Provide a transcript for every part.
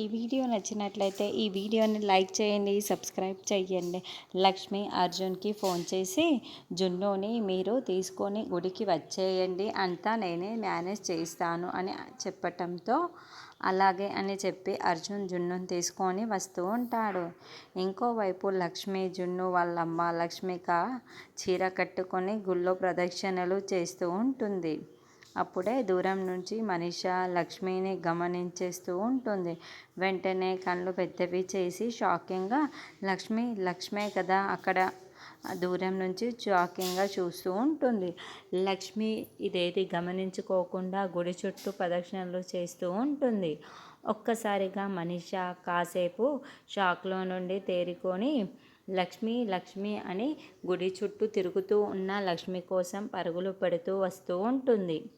ఈ వీడియో నచ్చినట్లయితే ఈ వీడియోని లైక్ చేయండి సబ్స్క్రైబ్ చేయండి. లక్ష్మి అర్జున్కి ఫోన్ చేసి జున్నుని మీరు తీసుకొని గుడికి వచ్చేయండి అంతా నేనే మేనేజ్ చేస్తాను అని చెప్పటంతో అలాగే అని చెప్పి అర్జున్ జున్నుని తీసుకొని వస్తూ ఉంటాడు. ఇంకోవైపు లక్ష్మి జున్ను వాళ్ళమ్మ లక్ష్మిక చీర కట్టుకొని గుళ్ళో ప్రదక్షిణలు చేస్తూ ఉంటుంది. అప్పుడే దూరం నుంచి మనిష లక్ష్మిని గమనించేస్తూ ఉంటుంది. వెంటనే కళ్ళు పెద్దవి చేసి షాకింగ్గా లక్ష్మి లక్ష్మే కదా అక్కడ? దూరం నుంచి షాకింగ్గా చూస్తూ ఉంటుంది. లక్ష్మి ఇదేది గమనించుకోకుండా గుడి చుట్టూ ప్రదక్షిణలు చేస్తూ ఉంటుంది. ఒక్కసారిగా మనిష కాసేపు షాక్లో నుండి తేరుకొని లక్ష్మి లక్ష్మి అని గుడి చుట్టూ తిరుగుతూ ఉన్న లక్ష్మి కోసం పరుగులు పెడుతూ వస్తూ ఉంటుంది.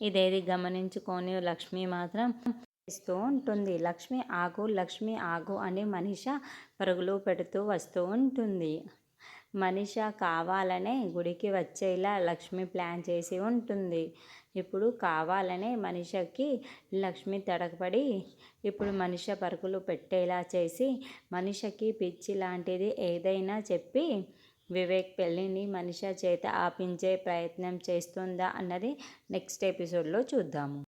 ఇదేది గమనించుకొని లక్ష్మి మాత్రం ఇస్తూ ఉంటుంది. లక్ష్మి ఆగు లక్ష్మి ఆగు అని మనిష పరుగులు పెడుతూ వస్తూ ఉంటుంది. మనిష కావాలనే గుడికి వచ్చేలా లక్ష్మి ప్లాన్ చేసి ఉంటుంది. ఇప్పుడు కావాలనే మనిషకి లక్ష్మి తడకపడి ఇప్పుడు మనిష పరుగులు పెట్టేలా చేసి మనిషకి పిచ్చి లాంటిది ఏదైనా చెప్పి వివేక్ పెళ్ళిని మనిష చేత ఆపించే ప్రయత్నం చేస్తుందా అన్నది నెక్స్ట్ ఎపిసోడ్లో చూద్దాము.